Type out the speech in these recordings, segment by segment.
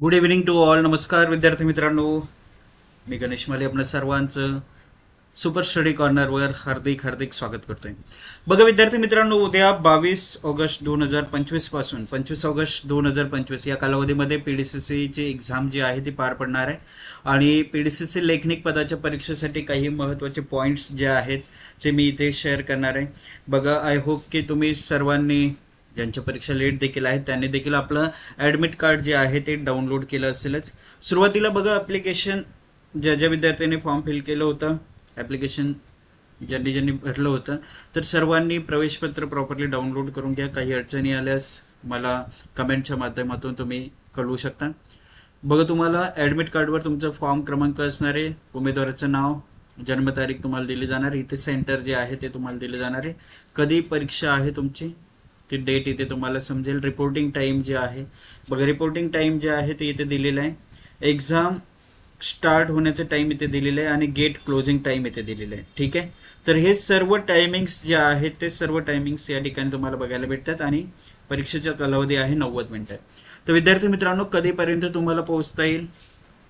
Good evening to all नमस्कार विद्यार्थी मित्रांनो. मी गणेश माले आपल्या सर्वांचं सुपर स्टडी कॉर्नरवर हार्दिक हार्दिक स्वागत करतोय. बघा विद्यार्थी मित्रांनो उद्या बावीस ऑगस्ट दोन हजार पंचवीसपासून पंचवीस ऑगस्ट दोन हजार पंचवीस या कालावधीमध्ये पी डी सी सीची एक्झाम जी आहे ती पार पडणार आहे. आणि पी डी सी सी लेखनिक पदाच्या परीक्षेसाठी काही महत्त्वाचे पॉईंट्स जे आहेत ते मी इथे शेअर करणार आहे. बघा आय होप की तुम्ही सर्वांनी ज्यांच्या परीक्षा लेट देखील आहेत त्यांनी देखील आपलं ॲडमिट कार्ड जे आहे ते डाउनलोड केलं असेलच. सुरुवातीला बघा ॲप्लिकेशन ज्या ज्या विद्यार्थ्यांनी फॉर्म फिल केलं होतं ॲप्लिकेशन ज्यांनी ज्यांनी भरलं होतं तर सर्वांनी प्रवेशपत्र प्रॉपरली डाउनलोड करून घ्या. काही अडचणी आल्यास मला कमेंटच्या माध्यमातून तुम्ही कळवू शकता. बघा तुम्हाला ॲडमिट कार्डवर तुमचं फॉर्म क्रमांक असणारे उमेदवाराचं नाव जन्मतारीख तुम्हाला दिली जाणार आहे. इथे सेंटर जे आहे ते तुम्हाला दिले जाणार आहे. कधी परीक्षा आहे तुमची? ती डेट इथे तुम्हाला समजेल. रिपोर्टिंग टाईम जे आहे. बघा रिपोर्टिंग टाईम जे आहे ते इथे दिलेलं आहे. एक्झाम स्टार्ट होण्याचं टाईम इथे दिलेलं आहे आणि गेट क्लोजिंग टाईम इथे दिलेलं आहे. ठीक आहे? तर हे सर्व टायमिंग्स जे आहेत ते सर्व टायमिंग्स या ठिकाणी तुम्हाला बघायला भेटतात आणि परीक्षेचा कालावधी आहे नव्वद मिनटं. तर विद्यार्थी मित्रांनो कधीपर्यंत तुम्हाला पोहोचता येईल?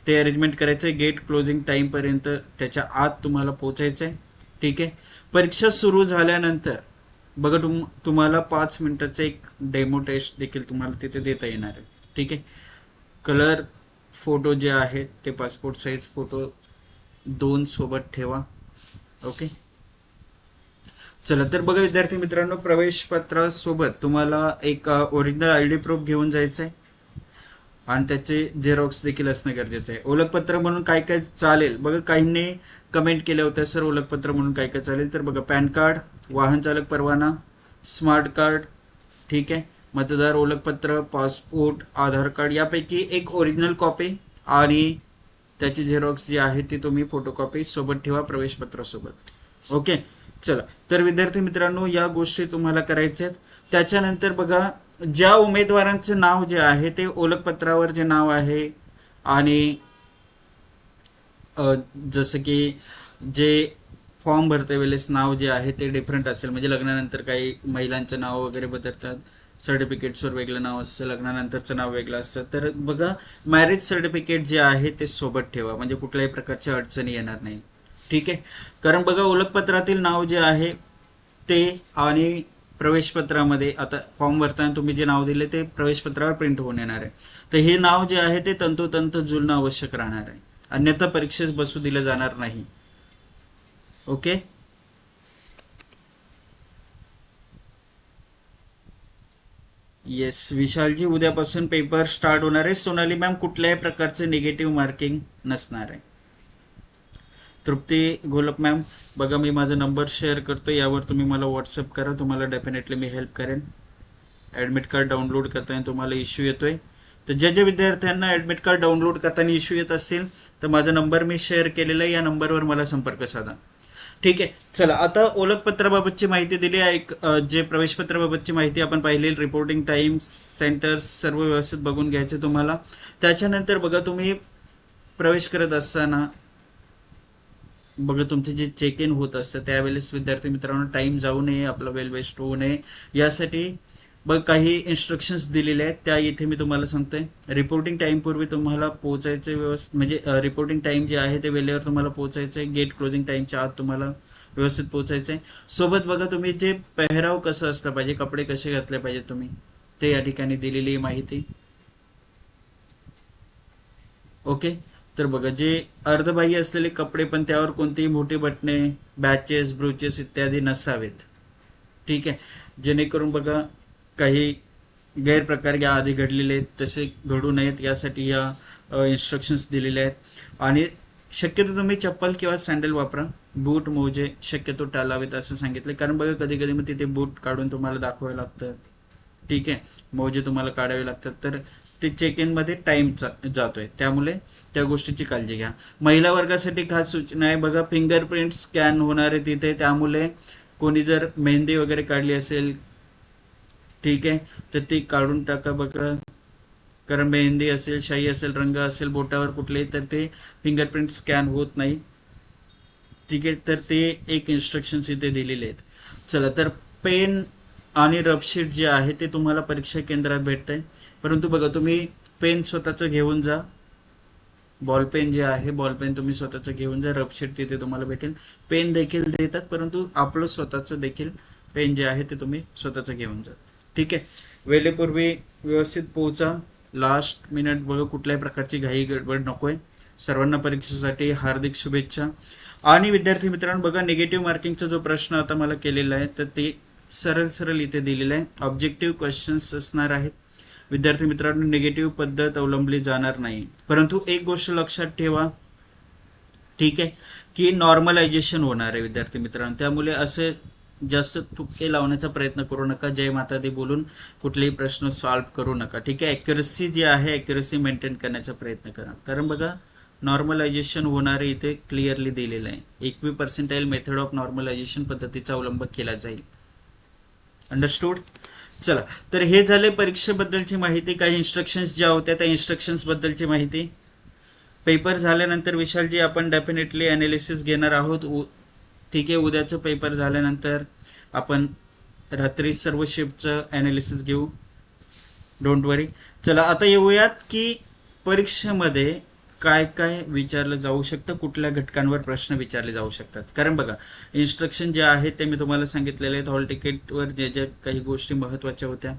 ते अरेंजमेंट करायचं आहे. गेट क्लोजिंग टाईमपर्यंत त्याच्या आत तुम्हाला पोचायचं आहे. ठीक आहे? परीक्षा सुरू झाल्यानंतर बघा तुम तुम्हाला पाच मिनिटाचं एक डेमो टेस्ट देखील तुम्हाला तिथे देता येणार आहे. ठीक आहे? कलर फोटो जे आहेत ते पासपोर्ट साईज फोटो दोन सोबत ठेवा. ओके चला तर बघा विद्यार्थी मित्रांनो प्रवेशपत्रासोबत तुम्हाला एक ओरिजिनल आय डी प्रूफ घेऊन जायचं आहे आणि त्याचे झेरॉक्स देखील असणं गरजेचं आहे. ओळखपत्र म्हणून काय काय चालेल? बघा काहींनी कमेंट केल्या होत्या सर ओळखपत्र म्हणून काय काय चालेल? तर बघा पॅन कार्ड वाहन चालक परवाना स्मार्ट कार्ड ठीक आहे. मतदार ओळखपत्र पासपोर्ट आधार कार्ड यापैकी एक ओरिजिनल कॉपी आणि त्याची झेरॉक्स जी आहे ती तुम्ही फोटोकॉपी सोबत ठेवा प्रवेशपत्रासोबत. ओके चला. तर विद्यार्थी मित्रांनो या गोष्टी तुम्हाला करायच्या आहेत. त्याच्यानंतर बघा ज्या उमेदवारांचं नाव जे आहे ते ओळखपत्रावर जे नाव आहे आणि जसं की जे फॉर्म भरते वेळेस नाव जे आहे ते डिफरंट असेल. म्हणजे लग्नानंतर काही महिलांचं नाव वगैरे बदलतात. सर्टिफिकेट्सवर वेगळं नाव असतं. लग्नानंतरचं नाव वेगळं असतं. तर बघा मॅरेज सर्टिफिकेट जे आहे ते सोबत ठेवा. म्हणजे कुठल्याही प्रकारच्या अडचणी येणार नाही. ठीक आहे? कारण बघा ओळखपत्रातील नाव जे आहे ते आणि प्रवेशपत्रामध्ये आता फॉर्म भरताना तुम्ही जे नाव दिले ते प्रवेशपत्रावर प्रिंट होऊन येणार आहे. तर हे नाव जे आहे ते तंतोतंत जुळणं आवश्यक राहणार आहे. अन्यथा परीक्षेस बसू दिलं जाणार नाही. ओके? येस विशालजी उद्यापासून पेपर स्टार्ट होणार आहे. सोनाली मॅम कुठल्याही प्रकारचे निगेटिव्ह मार्किंग नसणार आहे. तृप्ती गोलप मॅम बघा मी माझा नंबर शेअर करतो यावर तुम्ही मला व्हॉट्सअप करा तुम्हाला डेफिनेटली मी हेल्प करेन. ॲडमिट कार्ड डाउनलोड करताना तुम्हाला इश्यू येतो आहे तर ज्या ज्या विद्यार्थ्यांना ॲडमिट कार्ड डाउनलोड करताना इश्यू येत असेल तर माझा नंबर मी शेअर केलेला आहे या नंबरवर मला संपर्क साधा. ठीक आहे चला आता ओळखपत्राबाबतची माहिती दिली आहे एक जे प्रवेशपत्राबाबतची माहिती आपण पाहिली रिपोर्टिंग टाईम सेंटर्स सर्व व्यवस्थित बघून घ्यायचे तुम्हाला. त्याच्यानंतर बघा तुम्ही प्रवेश करत असताना बघा तुमचे जे चेक इन होत असतं त्यावेळेस विद्यार्थी मित्रांनो टाईम जाऊ नये आपला वेल वेस्ट होऊ नये. यासाठी बघ काही इन्स्ट्रक्शन्स दिलेले आहेत. त्या इथे मी तुम्हाला सांगतोय. रिपोर्टिंग टाईमपूर्वी तुम्हाला पोहोचायचे व्यवस्थित म्हणजे रिपोर्टिंग टाईम जे आहे ते वेळेवर तुम्हाला पोहोचायचं. आहे गेट क्लोजिंग टाईमच्या आत तुम्हाला व्यवस्थित पोहोचायचं. आहे सोबत बघा तुम्ही जे पेहराव कसं असलं पाहिजे कपडे कसे घातले पाहिजे तुम्ही ते या ठिकाणी दिलेली आहे माहिती. ओके? तर बघा जे अर्धबाह्य असलेले कपडे पण त्यावर कोणतेही मोठे बटणे बॅचेस ब्रुचेस इत्यादी नसावेत. ठीक आहे? जेणेकरून बघा काही गैरप्रकार या आधी घडलेले आहेत तसे घडू नयेत यासाठी या इन्स्ट्रक्शन्स दिलेले आहेत. आणि शक्यतो तुम्ही चप्पल किंवा सँडल वापरा. बूट मोजे शक्यतो टाळावेत असं सांगितलं कारण बघा कधी कधी मग तिथे बूट काढून तुम्हाला दाखवावे लागतं ठीक आहे? मोजे तुम्हाला काढावे लागतात. तर ते चेक इनमध्ये टाईम जातोय. त्यामुळे त्या गोष्टीची काळजी घ्या. महिला वर्गासाठी खास सूचना आहे बघा फिंगरप्रिंट स्कॅन होणार आहे तिथे. त्यामुळे कोणी जर मेहंदी वगैरे काढली असेल ठीक आहे तर ती काढून टाका बघा. कारण मेहंदी असेल शाई असेल रंग असेल बोटावर कुठले तर ते फिंगरप्रिंट स्कॅन होत नाही. ठीक आहे तर ते एक इन्स्ट्रक्शन्स इथे दिलेले आहेत. चला तर पेन आणि रबशीट जे आहे ते तुम्हाला परीक्षा केंद्रात भेटत आहे परंतु बघा तुम्ही पेन स्वतःचं घेऊन जा. बॉल पेन जे आहे बॉल पेन तुम्ही स्वतःचं घेऊन जा. रबशीट तिथे तुम्हाला भेटेल. पेन देखील देतात परंतु आपलं स्वतःचं देखील पेन जे आहे ते तुम्ही स्वतःचं घेऊन जा. ठीक आहे? वेळेपूर्वी व्यवस्थित पोहोचा. लास्ट मिनिट बघा कुठल्याही प्रकारची घाई गडबड नको आहे सर्वांना परीक्षेसाठी हार्दिक शुभेच्छा. आणि विद्यार्थी मित्रांनो बघा निगेटिव्ह मार्किंगचा जो प्रश्न आता मला केलेला आहे तर ते सरळ सरळ इथे दिलेलं आहे. ऑब्जेक्टिव्ह क्वेश्चन्स असणार आहेत. विद्यार्थी मित्रांनो निगेटिव्ह पद्धत अवलंबली जाणार नाही. परंतु एक गोष्ट लक्षात ठेवा. ठीक आहे? की नॉर्मलायझेशन होणार आहे विद्यार्थी मित्रांनो. त्यामुळे असे जास्त तुक्के लावण्याचा प्रयत्न करू नका. जय माता दी बोलून कुठलेही प्रश्न सॉल्व्ह करू नका. ठीक आहे? ॲक्युरसी जी आहे ॲक्युरसी मेंटेन करण्याचा प्रयत्न करा. कारण बघा नॉर्मलायझेशन होणारे इथे क्लिअरली दिलेलं आहे. एकवी पर्सेंटाईल मेथड ऑफ नॉर्मलायझेशन पद्धतीचा अवलंब केला जाईल. अंडरस्टूड चला तर हे झाले परीक्षेबद्दलची माहिती. काही इन्स्ट्रक्शन्स ज्या होत्या त्या इन्स्ट्रक्शन्सबद्दलची माहिती. पेपर झाल्यानंतर विशालजी आपण डेफिनेटली ॲनालिसिस घेणार आहोत. उ ठीक आहे उद्याचं पेपर झाल्यानंतर आपण रात्री सर्व शिफ्टचं ॲनालिसिस घेऊ. डोंट वरी चला आता येऊयात की परीक्षेमध्ये काय काय विचारलं जाऊ शकतं? कुठल्या घटकांवर प्रश्न विचारले जाऊ शकतात? कारण बघा इन्स्ट्रक्शन जे आहेत ते मी तुम्हाला सांगितलेले आहेत हॉल तिकीटवर जे जे काही गोष्टी महत्त्वाच्या होत्या.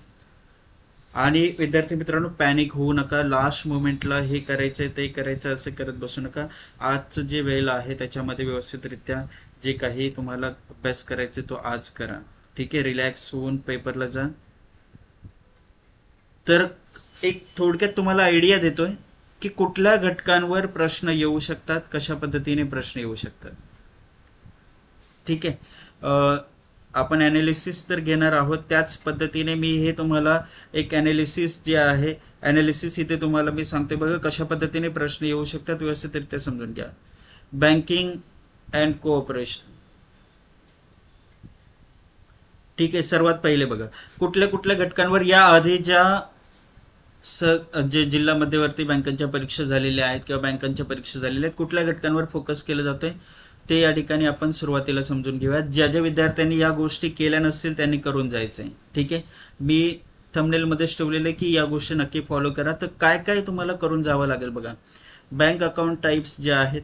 आणि विद्यार्थी मित्रांनो पॅनिक होऊ नका. लास्ट मोमेंटला हे करायचं आहे ते करायचं असं करत बसू नका. आजचं जे वेळ आहे त्याच्यामध्ये व्यवस्थितरित्या जे काही तुम्हाला अभ्यास करायचे तो आज करा. ठीक आहे? रिलॅक्स होऊन पेपरला जा. तर एक थोडक्यात तुम्हाला आयडिया देतोय. की कुठल्या घटकांवर प्रश्न येऊ शकतात कशा पद्धतीने प्रश्न येऊ शकतात? ठीक आहे. आपण ॲनालिसिस तर घेणार आहोत. त्याच पद्धतीने मी हे तुम्हाला एक ॲनालिसिस जे आहे ॲनालिसिस इथे तुम्हाला मी सांगते बघा कशा पद्धतीने प्रश्न येऊ शकतात व्यवस्थितरित्या समजून घ्या. बँकिंग अँड कोऑपरेशन ठीक आहे सर्वात पहिले बघा. कुठल्या कुठल्या घटकांवर या आधी ज्या स जे जिल्हा मध्यवर्ती बँकांच्या परीक्षा झालेल्या आहेत किंवा बँकांच्या परीक्षा झालेल्या आहेत कुठल्या घटकांवर फोकस केलं जातंय ते या ठिकाणी आपण सुरुवातीला समजून घेऊयात. ज्या ज्या विद्यार्थ्यांनी या गोष्टी केल्या नसतील त्यांनी करून जायचं आहे ठीक आहे? मी थमनेलमध्येच ठेवलेलं आहे की या गोष्टी नक्की फॉलो करा. तर काय काय तुम्हाला करून जावं लागेल बघा. बँक अकाउंट टाईप्स जे आहेत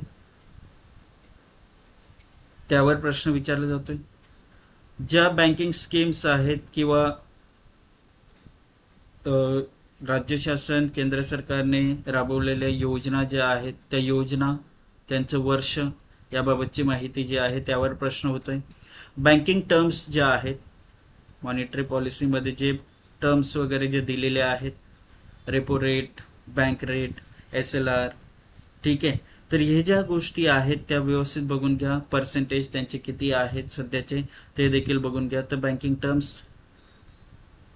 त्यावर प्रश्न विचारला जातोय. ज्या बँकिंग स्कीम्स आहेत किंवा राज्य शासन केंद्र सरकारने राबवलेल्या योजना ज्या आहेत त्या योजना त्यांचं वर्ष याबाबतची माहिती जी आहे त्यावर प्रश्न होतो आहे बँकिंग टर्म्स ज्या आहेत मॉनिटरी पॉलिसीमध्ये जे टर्म्स वगैरे जे दिलेले आहेत repo rate bank rate S L R ठीक आहे? तर हे ज्या गोष्टी आहेत त्या व्यवस्थित बघून घ्या. पर्सेंटेज त्यांचे किती आहेत सध्याचे ते देखील बघून घ्या. तर बँकिंग टर्म्स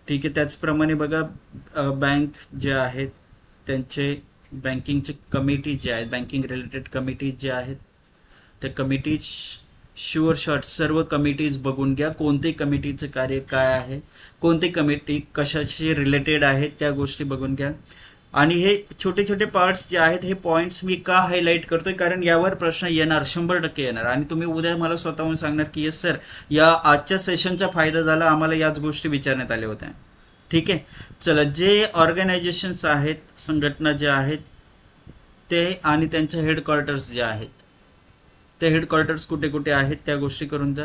ठीक आहे त्याचप्रमाणे बघा बँक जे आहेत त्यांचे बँकिंगचे कमिटी जे आहेत बँकिंग रिलेटेड कमिटीज जे आहेत त्या कमिटीज शुअर शॉर्ट सर्व कमिटीज बघून घ्या कोणते कमिटीचं कार्य काय आहे कोणते कमिटी कशाशी रिलेटेड आहेत त्या गोष्टी बघून घ्या. आणि हे छोटे छोटे पार्ट्स जे आहेत हे पॉईंट्स मी का हायलाईट करतोय? कारण यावर प्रश्न येणार शंभर टक्के येणार. आणि तुम्ही उद्या मला स्वतःहून सांगणार की येस सर या आजच्या सेशनचा फायदा झाला आम्हाला याच गोष्टी विचारण्यात आल्या होत्या. ठीक आहे? चला जे ऑर्गनायझेशन्स आहेत संघटना ज्या आहेत ते आणि त्यांचे हेडक्वार्टर्स जे आहेत ते हेडक्वार्टर्स कुठे कुठे आहेत त्या गोष्टी करून जा.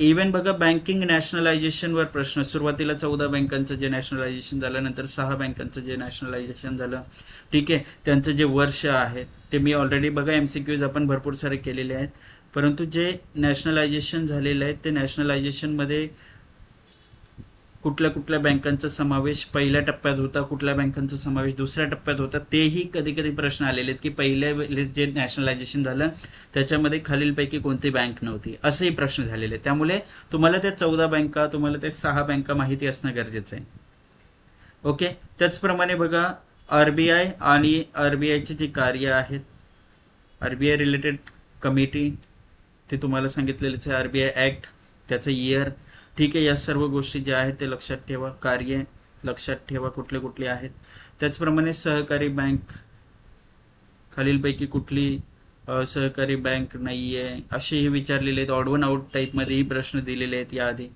इवन बघा बँकिंग नॅशनलायझेशनवर प्रश्न. सुरुवातीला चौदा बँकांचं जे नॅशनलायझेशन झालं नंतर सहा बँकांचं जे नॅशनलायझेशन झालं ठीक आहे? त्यांचं जे वर्ष आहे ते मी ऑलरेडी बघा एम सी क्यूज आपण भरपूर सारे केलेले आहेत. परंतु जे नॅशनलायझेशन झालेलं आहे ते नॅशनलायझेशनमध्ये कुठल्या कुठल्या बँकांचा समावेश पहिल्या टप्प्यात होता कुठल्या बँकांचा समावेश दुसऱ्या टप्प्यात होता तेही कधी कधी प्रश्न आलेले आहेत की पहिल्या वेळेस जे नॅशनलायझेशन झालं त्याच्यामध्ये खालीलपैकी कोणती बँक नव्हती? असेही प्रश्न झालेले आहेत. त्यामुळे तुम्हाला त्या चौदा बँका तुम्हाला त्या सहा बँका माहिती असणं गरजेचं आहे. ओके? त्याचप्रमाणे बघा आर बी आय आणि आर बी आयचे जे कार्य आहेत R B I related committee ते तुम्हाला सांगितलेलंच आहे. आर बी आय ॲक्ट त्याचं इयर ठीक आहे या सर्व गोष्टी ज्या आहेत ते लक्षात ठेवा. कार्य लक्षात ठेवा कुठले कुठले आहेत. त्याचप्रमाणे सहकारी बँक खालीलपैकी कुठली सहकारी बँक नाही आहे असेही विचारलेले आहेत. ऑड वन आउट टाईपमध्येही प्रश्न दिलेले आहेत याआधी.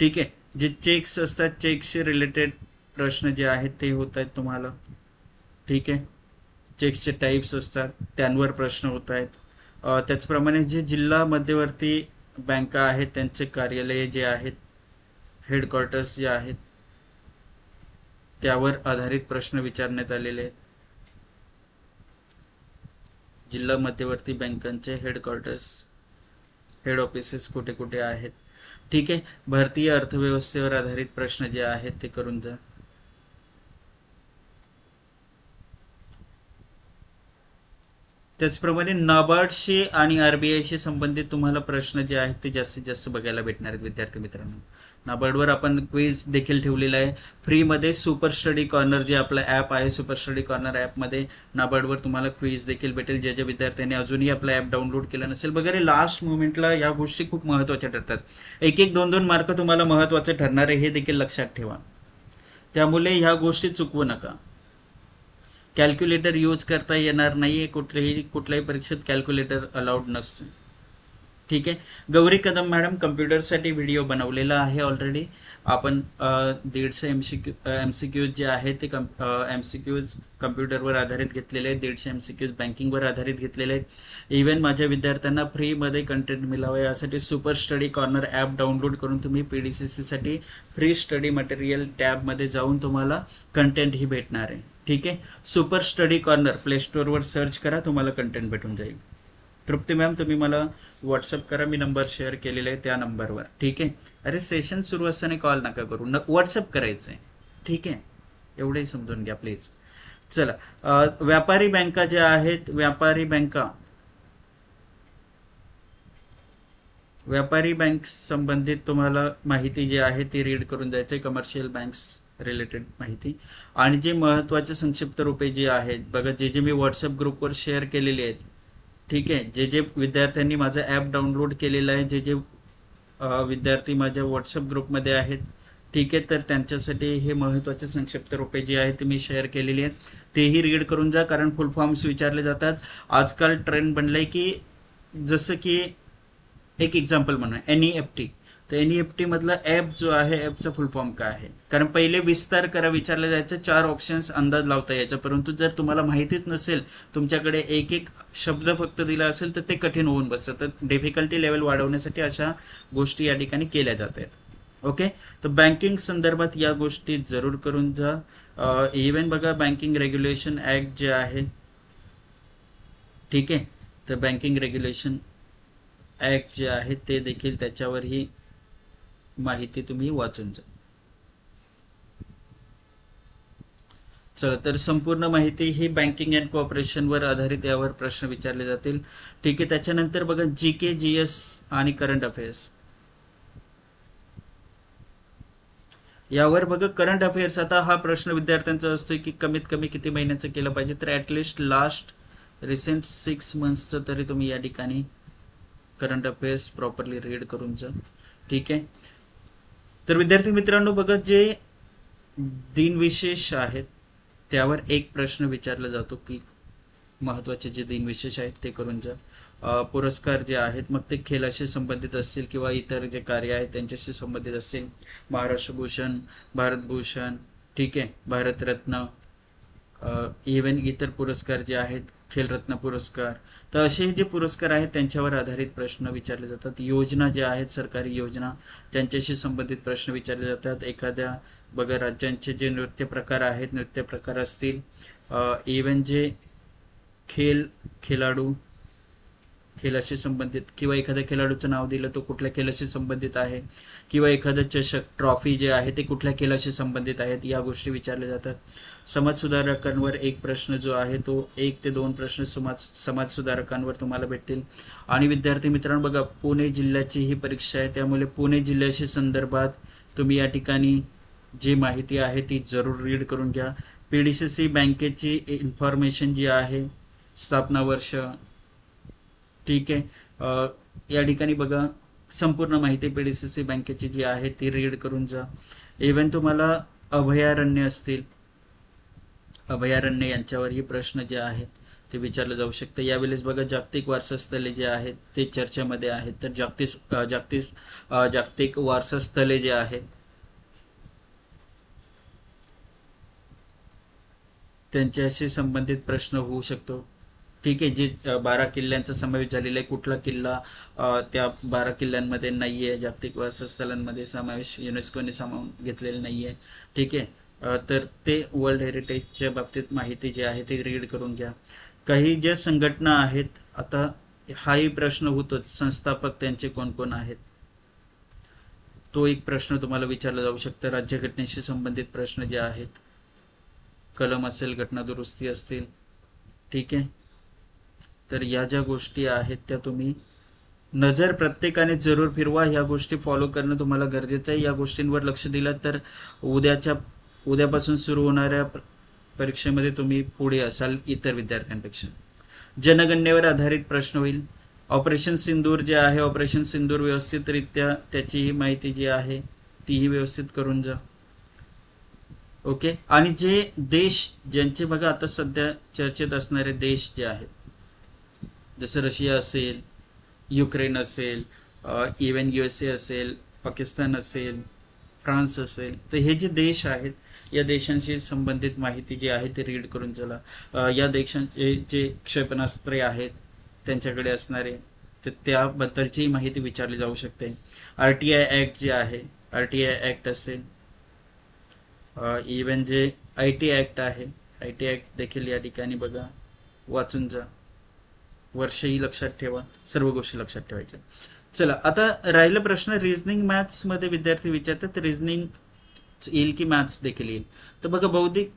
ठीक आहे जे चेक्स असतात चेक्सचे रिलेटेड प्रश्न जे आहेत ते होत आहेत तुम्हाला. ठीक आहे चेक्सचे टाईप्स असतात त्यांवर प्रश्न होत आहेत. त्याचप्रमाणे जे जिल्हा मध्यवर्ती बँका आहेत त्यांचे कार्यालय जे आहेत हेडक्वार्टर्स जे आहेत त्यावर आधारित प्रश्न विचारण्यात आलेले आहेत. जिल्हा मध्यवर्ती बँकांचे हेडक्वार्टर्स हेड ऑफिसेस कुठे कुठे आहेत? ठीक आहे भारतीय अर्थव्यवस्थेवर आधारित प्रश्न जे आहेत ते करून जा. त्याचप्रमाणे नाबार्डशी आणि आर बी आयशी संबंधित तुम्हाला प्रश्न जे आहेत ते जास्तीत जास्त बघायला भेटणार आहेत विद्यार्थी मित्रांनो. नाबार्डवर आपण क्विज देखील ठेवलेला आहे. फ्रीमध्ये सुपर स्टडी कॉर्नर जे आपलं ॲप आहे सुपर स्टडी कॉर्नर ॲपमध्ये नाबार्डवर तुम्हाला क्विज देखील भेटेल. ज्या ज्या विद्यार्थ्यांनी अजूनही आपलं ॲप डाउनलोड केलं नसेल वगैरे लास्ट मुवमेंटला या गोष्टी खूप महत्त्वाच्या ठरतात. एक एक दोन दोन मार्क तुम्हाला महत्त्वाचे ठरणार आहे हे देखील लक्षात ठेवा. त्यामुळे ह्या गोष्टी चुकवू नका. कॅल्क्युलेटर यूज करता येणार नाही आहे कुठल्याही कुठल्याही परीक्षेत कॅल्क्युलेटर अलाउड नसतो. ठीक आहे? गौरी कदम मॅडम कम्प्युटरसाठी व्हिडिओ बनवलेला आहे ऑलरेडी आपण दीडशे M C Q M C Qs जे आहे ते कम एम सी क्यूज कम्प्युटरवर आधारित घेतलेले आहेत दीडशे एम सी क्यूज बँकिंगवर आधारित घेतलेले आहेत. इवन माझ्या विद्यार्थ्यांना फ्रीमध्ये कंटेंट मिळावं यासाठी super study corner app download करून तुम्ही पी डी सी सीसाठी फ्री स्टडी मटेरियल टॅबमध्ये जाऊन तुम्हाला कंटेंटही भेटणार आहे. ठीक आहे? सुपर स्टडी कॉर्नर प्ले स्टोअरवर सर्च करा तुम्हाला कंटेंट भेटून जाईल. तृप्ती मॅम तुम्ही मला व्हॉट्सअप करा मी नंबर शेअर केलेला आहे त्या नंबरवर ठीक आहे? अरे सेशन सुरू असताना कॉल नका करू. न व्हॉट्सअप करायचं आहे ठीक आहे? एवढंही समजून घ्या प्लीज चला व्यापारी बँका ज्या आहेत व्यापारी बँका. व्यापारी बँक संबंधित तुम्हाला माहिती जी आहे ती रीड करून जायचं कमर्शियल बँक्स रिलेटेड माहिती. आणि जे महत्त्वाचे संक्षिप्त रूपे जे आहेत बघा जे जे मी व्हॉट्सअप ग्रुपवर शेअर केलेले आहेत ठीक आहे? जे जे विद्यार्थ्यांनी माझं ॲप डाउनलोड केलेलं आहे जे जे विद्यार्थी माझ्या व्हॉट्सअप ग्रुपमध्ये आहेत ठीक आहे? तर त्यांच्यासाठी हे महत्त्वाचे संक्षिप्त रूपे जे आहेत ते मी शेअर केलेली आहेत. तेही रीड करून जा कारण फुल फॉर्म्स विचारले जातात. आजकाल ट्रेंड बनलं आहे की जसं की एक एक्झाम्पल म्हणा एन ई एफ टी तर एन ई एफ टीमधला ॲप जो आहे ॲपचा फुल फॉर्म काय आहे? कारण पहिले विस्तार करा विचारलं जायचं चार ऑप्शन्स अंदाज लावता यायचा. परंतु जर तुम्हाला माहितीच नसेल तुमच्याकडे एक एक शब्द फक्त दिला असेल तर ते कठीण होऊन बसतं. तर डिफिकल्टी लेवल वाढवण्यासाठी अशा गोष्टी या ठिकाणी केल्या जात आहेत. ओके? तर बँकिंग संदर्भात या गोष्टी जरूर करून जा. इव्हन बघा बँकिंग रेग्युलेशन ॲक्ट जे आहे ठीक आहे? तर बँकिंग रेग्युलेशन ॲक्ट जे आहे ते देखील त्याच्यावरही माहिती तुम्ही वाचून जा. चला तर संपूर्ण माहिती ही बँकिंग अँड कोऑपरेशनवर आधारित यावर प्रश्न विचारले जातील. ठीक आहे त्याच्यानंतर बघा जी के जी एस आणि करंट अफेअर्स यावर बघा करंट अफेअर्स आता हा प्रश्न विद्यार्थ्यांचा असतो की कमीत कमी किती महिन्याचं केलं पाहिजे? तर at least last recent six मंथ्सचं तरी तुम्ही या ठिकाणी करंट अफेअर्स प्रॉपरली रीड करून जा. ठीक आहे? तर विद्यार्थी मित्रांनो बघा जे दिनविशेष आहेत त्यावर एक प्रश्न विचारला जातो की महत्त्वाचे जे दिनविशेष आहेत ते करून जा. पुरस्कार जे आहेत मग ते खेळाशी संबंधित असतील किंवा इतर जे कार्य आहेत त्यांच्याशी संबंधित असतील. महाराष्ट्र भूषण भारतभूषण ठीक आहे भारतरत्न इवन इतर पुरस्कार जे आहेत खेलरत्न पुरस्कार. तर असे जे पुरस्कार आहेत त्यांच्यावर आधारित प्रश्न विचारले जातात. योजना ज्या आहेत सरकारी योजना त्यांच्याशी संबंधित प्रश्न विचारले जातात. एखाद्या बघा राज्यांचे जे नृत्य प्रकार आहेत नृत्य प्रकार असतील इवन जे खेल खेळाडू खेळाशी संबंधित किंवा एखाद्या खेळाडूचं नाव दिलं तो कुठल्या खेळाशी संबंधित आहे? किंवा एखादं चषक ट्रॉफी जे आहे ते कुठल्या खेळाशी संबंधित आहेत? या गोष्टी विचारल्या जातात. समाजसुधारकांवर एक प्रश्न जो आहे तो एक ते दोन प्रश्न समाज समाजसुधारकांवर तुम्हाला भेटतील. आणि विद्यार्थी मित्रांनो बघा पुणे जिल्ह्याची ही परीक्षा आहे. त्यामुळे पुणे जिल्ह्याशी संदर्भात तुम्ही या ठिकाणी जी माहिती आहे ती जरूर रीड करून घ्या. पी डी सी सी बँकेची इन्फॉर्मेशन जी आहे स्थापना वर्ष ठीक आहे? या ठिकाणी बघा संपूर्ण माहिती पी डी सी सी बँकेची जी आहे ती रीड करून जा. इव्हन तुम्हाला अभयारण्य असतील अभयारण्य यांच्यावरही प्रश्न जे आहेत ते विचारलं जाऊ शकतं. यावेळेस बघा जागतिक वारसास्थळे जे आहेत ते चर्चेमध्ये आहेत. तर जागतिक जागतिक जागतिक वारसास्थळे जे आहेत त्यांच्याशी संबंधित प्रश्न होऊ शकतो. ठीक आहे जे बारा किल्ल्यांचा समावेश झालेला आहे कुठला किल्ला त्या बारा किल्ल्यांमध्ये नाही आहे जागतिक वारसास्थळांमध्ये समावेश युनेस्कोने सामावून घेतलेला नाही आहे ठीक आहे तर ते वर्ल्ड हेरिटेजच्या बाबतीत माहिती जी आहे ती रीड करून घ्या. काही ज्या संघटना आहेत आता हाही प्रश्न होतोच संस्थापक त्यांचे कोण कोण आहेत? तो एक प्रश्न तुम्हाला विचारला जाऊ शकतो. राज्यघटनेशी संबंधित प्रश्न जे आहेत कलम असेल घटना दुरुस्ती असतील ठीक आहे? तर या ज्या गोष्टी आहेत त्या तुम्ही नजर प्रत्येकाने जरूर फिरवा. ह्या गोष्टी फॉलो करणं तुम्हाला गरजेचं आहे. या गोष्टींवर लक्ष दिलं तर उद्याच्या उद्यापासून सुरू होणाऱ्या परीक्षेमध्ये तुम्ही पुढे असाल इतर विद्यार्थ्यांपेक्षा. जनगणनेवर आधारित प्रश्न होईल. ऑपरेशन सिंदूर जे आहे ऑपरेशन सिंदूर व्यवस्थितरित्या त्याचीही माहिती जी आहे तीही व्यवस्थित करून जा. ओके? आणि जे देश ज्यांचे बघा आता सध्या चर्चेत असणारे देश जे आहेत जसं रशिया असेल युक्रेन असेल इवन यू एस ए असेल पाकिस्तान असेल फ्रान्स असेल तर हे जे देश आहेत या देशांशी संबंधित माहिती जी आहे ती रीड करून चला. या देशांचे जे क्षेपणास्त्रे आहेत त्यांच्याकडे असणारे तर त्याबद्दलचीही माहिती विचारली जाऊ शकते. आर टी आय ॲक्ट जे आहे आर टी आय ॲक्ट असेल इवन जे आय टी ॲक्ट आहे आय टी ॲक्ट देखील या ठिकाणी बघा वाचून जा. वर्षही लक्षात ठेवा सर्व गोष्टी लक्षात ठेवायच्या. चला आता राहिला प्रश्न रिझनिंग मॅथ्समध्ये विद्यार्थी विचारतात तर रिझनिंग येईल की मॅथ्स देखील येईल. तर बघा बौद्धिक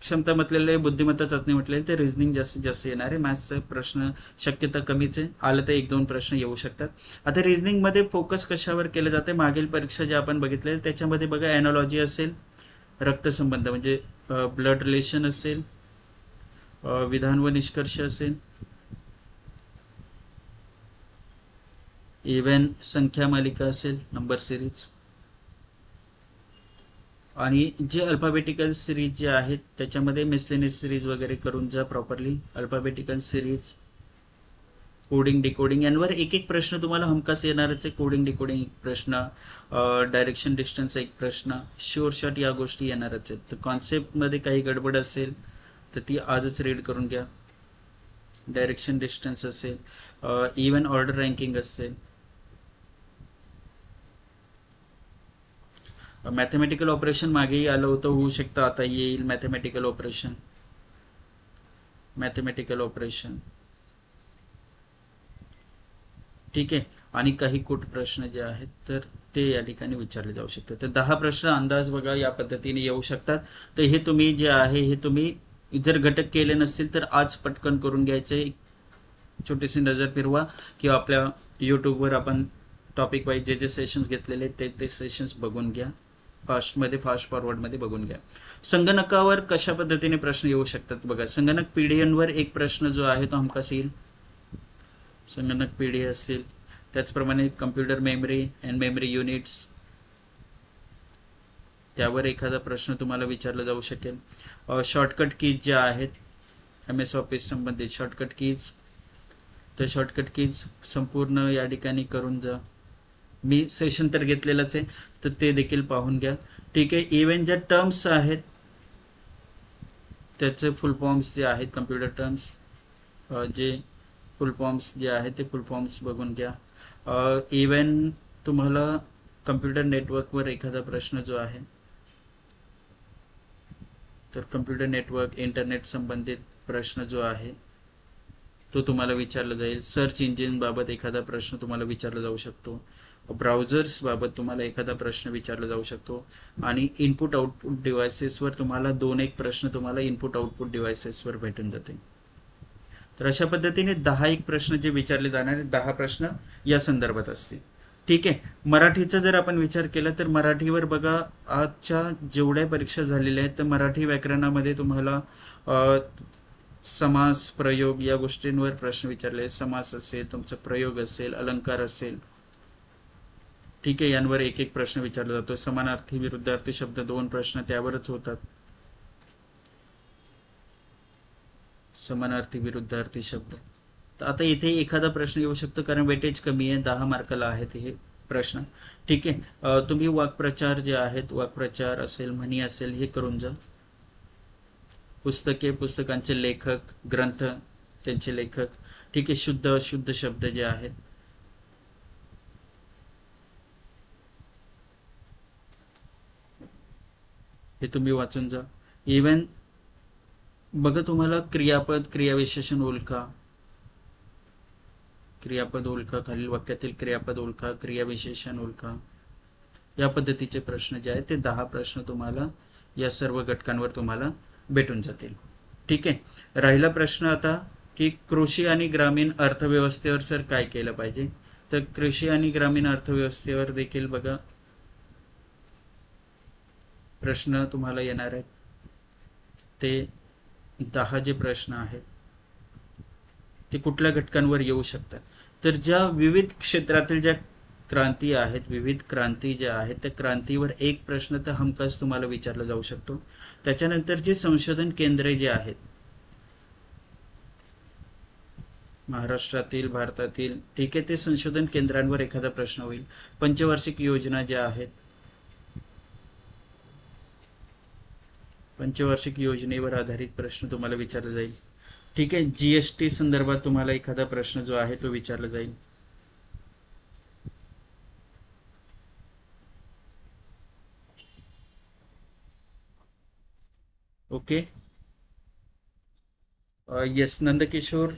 क्षमता म्हटलेलं आहे बुद्धिमत्ता चाचणी म्हटलेली तर रिझनिंग जास्तीत जास्त येणार आहे. मॅथ्सचा प्रश्न शक्यता कमीच आहे. आलं तर एक दोन प्रश्न येऊ शकतात. आता रिझनिंगमध्ये फोकस कशावर केलं जाते मागील परीक्षा ज्या आपण बघितलेल्या त्याच्यामध्ये बघा ॲनॉलॉजी असेल रक्तसंबंध म्हणजे ब्लड रिलेशन असेल विधान व निष्कर्ष असेल. इव्हन संख्या मालिका असेल नंबर सिरीज आणि जे अल्फाबेटिकल सिरीज जे आहेत त्याच्यामध्ये मिसलेनियस सिरीज वगैरे करून जा properly alphabetical series coding decoding यांवर एक एक प्रश्न तुम्हाला हमखास येणारच आहे. कोडिंग डिकोडिंग एक प्रश्न डायरेक्शन डिस्टन्स एक प्रश्न. शॉर्ट शॉट या गोष्टी येणारच आहेत. तर कॉन्सेप्टमध्ये काही गडबड असेल तर ती आजच रीड करून घ्या. डायरेक्शन डिस्टन्स असेल इवन ऑर्डर रँकिंग असेल मॅथमॅटिकल ऑपरेशन मागेही आलं होतं होऊ शकतं. आता येईल मॅथमॅटिकल ऑपरेशन मॅथमॅटिकल ऑपरेशन ठीक आहे. आणि काही कुट प्रश्न जे आहेत तर ते या ठिकाणी विचारले जाऊ शकतात. तर दहा प्रश्न अंदाज बघा या पद्धतीने येऊ शकतात. तर हे तुम्ही जे आहे हे तुम्ही जर घटक केले नसतील तर आज पटकन करून घ्यायचे. छोटीशी नजर फिरवा किंवा आपल्या यूट्यूबवर आपण टॉपिक वाईज जे जे सेशन्स घेतलेले आहेत ते ते सेशन्स बघून घ्या. फास्टमध्ये फास्ट फॉरवर्डमध्ये बघून घ्या. संगणकावर कशा पद्धतीने प्रश्न येऊ शकतात बघा. संगणक पीडीएनवर एक प्रश्न जो आहे तो हमखास येईल. संगणक पिढी असतील त्याचप्रमाणे computer memory and memory units त्यावर एखादा प्रश्न तुम्हाला विचारला जाऊ शकेल. शॉर्टकट कीज ज्या आहेत एम एस ऑफिस संबंधित शॉर्टकट कीज तर शॉर्टकट कीज संपूर्ण या ठिकाणी करून जा. मी सेशन तर घेतलेलंच आहे तर ते देखील पाहून घ्या. ठीक आहे इव्हन ज्या टर्म्स आहेत त्याचे फुल फॉर्म्स जे आहेत कम्प्युटर टर्म्स जे फुल फॉर्म्स जे आहेत ते फुल फॉर्म्स बघून घ्या. इव्हन तुम्हाला कम्प्युटर नेटवर्कवर एखादा प्रश्न जो आहे तर कम्प्युटर नेटवर्क इंटरनेट संबंधित प्रश्न जो आहे तो तुम्हाला विचारला जाईल. सर्च इंजिन बाबत एखादा प्रश्न तुम्हाला विचारला जाऊ शकतो. ब्राउझर्सबाबत तुम्हाला एखादा प्रश्न विचारला जाऊ शकतो आणि इनपुट आउटपुट डिव्हायसेसवर तुम्हाला दोन एक प्रश्न तुम्हाला इनपुट आउटपुट डिव्हायसेसवर भेटून जाते तर अशा पद्धतीने दहा एक प्रश्न जे विचारले जाणारे दहा प्रश्न या संदर्भात असतील. ठीक आहे मराठीचा जर आपण विचार केला तर मराठीवर बघा आजच्या जेवढ्या परीक्षा झालेल्या आहेत तर मराठी व्याकरणामध्ये तुम्हाला समास प्रयोग या गोष्टींवर प्रश्न विचारले समास असेल तुमचा प्रयोग असेल अलंकार असेल ठीक आहे यांवर एक एक प्रश्न विचारला जातो. समानार्थी विरुद्धार्थी शब्द दोन प्रश्न त्यावरच होतात. समानार्थी विरुद्धार्थी शब्द. तर आता इथे एखादा प्रश्न येऊ शकतो कारण वेटेज कमी आहे दहा मार्काला आहेत हे प्रश्न. ठीक आहे तुम्ही वाक्प्रचार जे आहेत वाक्प्रचार असेल म्हणी असेल हे करून जा. पुस्तके पुस्तकांचे लेखक ग्रंथ त्यांचे लेखक. ठीक आहे शुद्ध अशुद्ध शब्द जे आहेत हे तुम्ही वाचून जा. इवन बघा तुम्हाला क्रियापद क्रियाविशेषण ओळखा. क्रियापद ओळखा खालील वाक्यातील क्रियापद ओळखा क्रियाविशेषण ओळखा. या पद्धतीचे प्रश्न जे आहेत ते दहा प्रश्न तुम्हाला या सर्व घटकांवर तुम्हाला भेटून जातील. ठीक आहे? राहिला प्रश्न आता की कृषी आणि ग्रामीण अर्थव्यवस्थेवर सर काय केलं पाहिजे? तर कृषी आणि ग्रामीण अर्थव्यवस्थेवर देखील बघा प्रश्न तुम्हाला येणार आहेत. ते दहा जे प्रश्न आहेत ते कुठल्या घटकांवर येऊ शकतात? तर ज्या विविध क्षेत्रातील ज्या क्रांती आहेत विविध क्रांती ज्या आहेत त्या क्रांतीवर एक प्रश्न तर हमखास तुम्हाला विचारला जाऊ शकतो. त्याच्यानंतर जे संशोधन केंद्रे जे आहेत महाराष्ट्रातील भारतातील ठीक आहे ते संशोधन केंद्रांवर एखादा प्रश्न होईल. पंचवार्षिक योजना ज्या आहेत पंचवार्षिक योजनेवर आधारित प्रश्न तुम्हाला विचारला जाईल. ठीक आहे जी एस टी संदर्भात तुम्हाला एखादा प्रश्न जो आहे तो विचारला जाईल. ओके? येस नंदकिशोर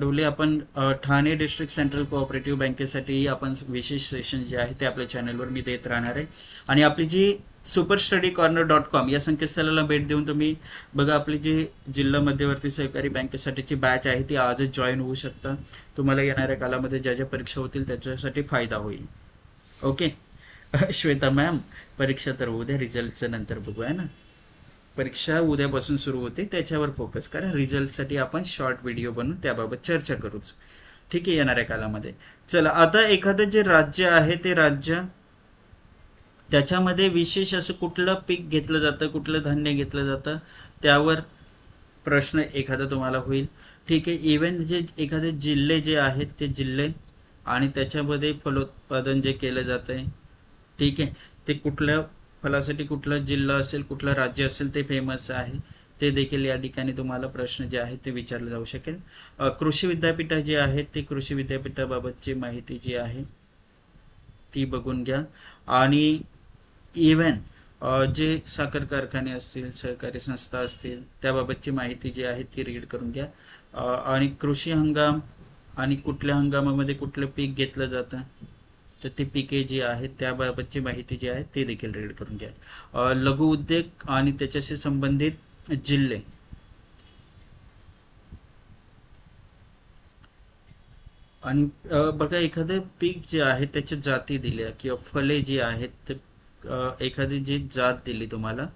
डोले आपण ठाणे डिस्ट्रिक्ट सेंट्रल कोऑपरेटिव्ह बँकेसाठी आपण विशेष सेशन जे आहे ते आपल्या चॅनलवर मी देत राहणार आहे. आणि आपली जी super study corner dot com या संकेतस्थळाला भेट देऊन तुम्ही बघा आपली जी जिल्हा मध्यवर्ती सहकारी बँकेसाठीची बॅच आहे ती आजच जॉईन होऊ शकता. तुम्हाला येणाऱ्या कालामध्ये ज्या ज्या परीक्षा होतील त्याच्यासाठी फायदा होईल. ओके श्वेता मॅम परीक्षा तर उद्या रिझल्टचं नंतर बघू आहे ना. परीक्षा उद्यापासून सुरू होते त्याच्यावर फोकस करा. रिझल्टसाठी आपण शॉर्ट व्हिडिओ बनवून त्याबाबत चर्चा करूच. ठीक आहे येणाऱ्या कालामध्ये. चला आता एखादं जे राज्य आहे ते राज्य त्याच्यामध्ये विशेष असं कुठलं पीक घेतलं जातं कुठलं धान्य घेतलं जातं त्यावर प्रश्न एखादा तुम्हाला होईल. ठीक आहे इवन जे एखादे जिल्हे जे आहेत ते जिल्हे आणि त्याच्यामध्ये फलोत्पादन जे केलं जातं आहे ठीक आहे ते कुठलं फलासाठी कुठला जिल्हा असेल कुठलं राज्य असेल ते फेमस आहे. ते देखील या ठिकाणी तुम्हाला प्रश्न जे आहेत ते विचारले जाऊ शकेल. कृषी विद्यापीठ जे आहेत ते कृषी विद्यापीठाबाबतची माहिती जी आहे ती बघून घ्या. आणि इव्हन जे साखर कारखाने असतील सहकारी संस्था असतील त्याबाबतची माहिती जी आहे ती रीड करून घ्या. आणि कृषी हंगाम आणि कुठल्या हंगामामध्ये कुठलं पीक घेतलं जातं तर ती पिके जी आहेत त्याबाबतची माहिती जी आहे ते देखील रीड करून घ्या. लघु उद्योग आणि त्याच्याशी संबंधित जिल्हे. आणि बघा एखादं पीक जे आहे त्याच्या जाती दिल्या किंवा फले जी आहेत ते एखादी जी जात दिली तुम्हाला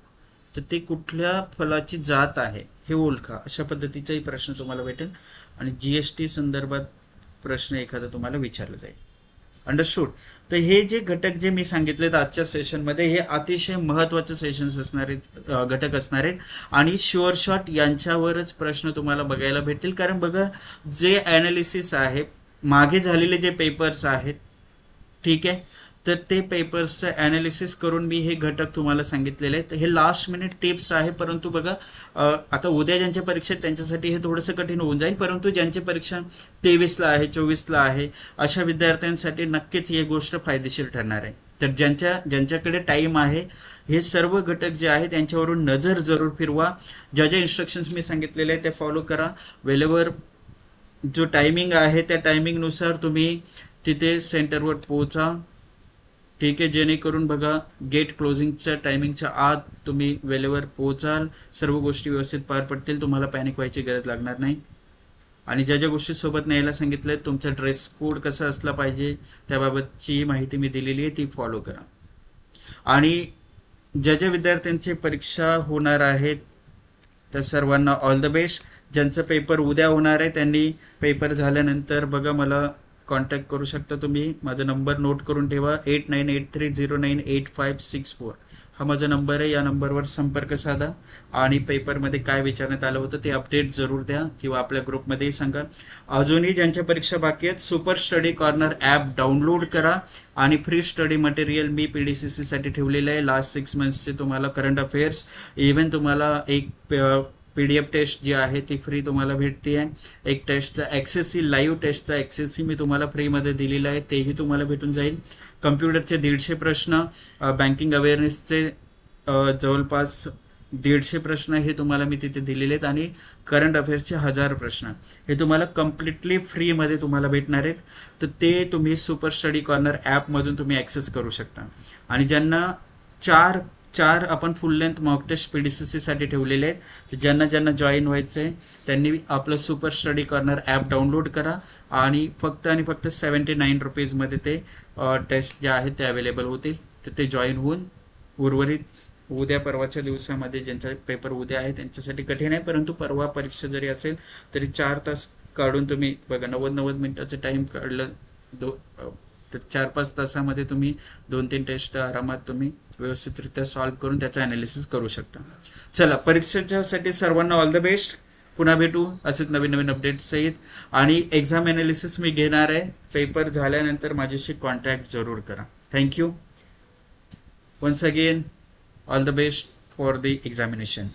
तर ते कुठल्या फलाची जात आहे हे ओळखा. अशा पद्धतीचाही प्रश्न तुम्हाला भेटेल आणि जी एस टी संदर्भात प्रश्न एखादा तुम्हाला विचारला जाईल. अंडरस्टूड तर हे जे घटक जे मी सांगितलेत आजच्या सेशनमध्ये हे अतिशय महत्त्वाचे सेशन्स असणार आहेत घटक असणार आहेत. आणि शुअर शॉट यांच्यावरच प्रश्न तुम्हाला बघायला भेटतील. कारण बघा जे ॲनालिसिस आहे मागे झालेले जे पेपर्स आहेत ठीक आहे? तर ते पेपर्सचं ॲनालिसिस करून मी हे घटक तुम्हाला सांगितलेले आहेत. हे लास्ट मिनिट टिप्स आहे परंतु बघा आता उद्या ज्यांच्या परीक्षा त्यांच्यासाठी हे थोडंसं कठीण होऊन जाईल परंतु ज्यांची परीक्षा तेवीसला आहे चोवीसला आहे अशा विद्यार्थ्यांसाठी नक्कीच ही गोष्ट फायदेशीर ठरणार आहे. तर ज्यांच्या ज्यांच्याकडे टाईम आहे हे सर्व घटक जे आहे त्यांच्यावरून नजर जरूर फिरवा. ज्या ज्या इन्स्ट्रक्शन्स मी सांगितलेले आहेत ते फॉलो करा. वेळेवर जो टायमिंग आहे त्या टायमिंगनुसार तुम्ही तिथे सेंटरवर पोहोचा. ठीक आहे जेणेकरून बघा गेट क्लोजिंगच्या टायमिंगच्या आत तुम्ही वेळेवर पोहोचाल. सर्व गोष्टी व्यवस्थित पार पडतील तुम्हाला पॅनिक व्हायची गरज लागणार नाही. आणि ज्या ज्या गोष्टी सोबत न्यायला सांगितलं तुमचा ड्रेस कोड कसा असला पाहिजे त्याबाबतची माहिती मी दिलेली आहे ती फॉलो करा. आणि ज्या ज्या विद्यार्थ्यांची परीक्षा होणार आहेत त्या सर्वांना ऑल द बेस्ट ज्यांचं पेपर उद्या होणार आहे त्यांनी पेपर झाल्यानंतर बघा मला कॉन्टॅक्ट करू शकता तुम्ही. माझा नंबर नोट करून ठेवा. Eight nine eight three zero nine eight five six four. हा माझा नंबर आहे. या नंबरवर संपर्क साधा आणि पेपरमध्ये काय विचारण्यात आलं होतं ते अपडेट जरूर द्या किंवा आपल्या ग्रुपमध्येही सांगा. अजूनही ज्यांच्या परीक्षा बाकी आहेत super study corner app download करा आणि फ्री स्टडी मटेरियल मी पी डी सी सीसाठी ठेवलेलं आहे. लास्ट सिक्स मंथ्सचे तुम्हाला करंट अफेअर्स. इवन तुम्हाला एक पी डी एफ टेस्ट जी आहे ती फ्री तुम्हाला भेटते आहे एक टेस्टचा ॲक्सेस सी लाईव्ह टेस्टचा ॲक्सेस मी तुम्हाला फ्रीमध्ये दिलेला आहे. तेही तुम्हाला भेटून जाईल. कम्प्युटरचे दीडशे प्रश्न बँकिंग अवेअरनेसचे जवळपास दीडशे प्रश्न हे तुम्हाला मी तिथे दिलेले आहेत आणि करंट अफेअर्सचे हजार प्रश्न. हे तुम्हाला कम्प्लिटली फ्रीमध्ये तुम्हाला भेटणार आहेत. तर ते तुम्ही सुपर स्टडी कॉर्नर ॲपमधून तुम्ही ॲक्सेस करू शकता. आणि ज्यांना चार चार आपण full length mock test P D C सीसाठी ठेवलेले आहेत. तर ज्यांना ज्यांना जॉईन व्हायचं आहे त्यांनी आपलं super study corner app download करा आणि फक्त आणि फक्त सेवन्टी नाईन रुपीजमध्ये ते टेस्ट जे आहेत ते अवेलेबल होतील. तर ते जॉईन होऊन उर्वरित उद्या परवाच्या दिवसामध्ये ज्यांचा पेपर उद्या आहे त्यांच्यासाठी कठीण आहे परंतु परवा परीक्षा जरी असेल तरी चार तास काढून तुम्ही बघा नव्वद नव्वद मिनिटाचं टाईम काढलं दो तर चार पाच तासामध्ये तुम्ही दोन तीन टेस्ट आरामात तुम्ही व्यवस्थितरित्या सॉल्व्ह करून त्याचं ॲनालिसिस करू शकता. चला परीक्षेच्यासाठी सर्वांना ऑल द बेस्ट पुन्हा भेटू असेच नवीन नवीन अपडेट्स सहित. आणि एक्झाम ॲनालिसिस मी घेणार आहे. पेपर झाल्यानंतर माझ्याशी कॉन्टॅक्ट जरूर करा. Thank you once again all the best for the examination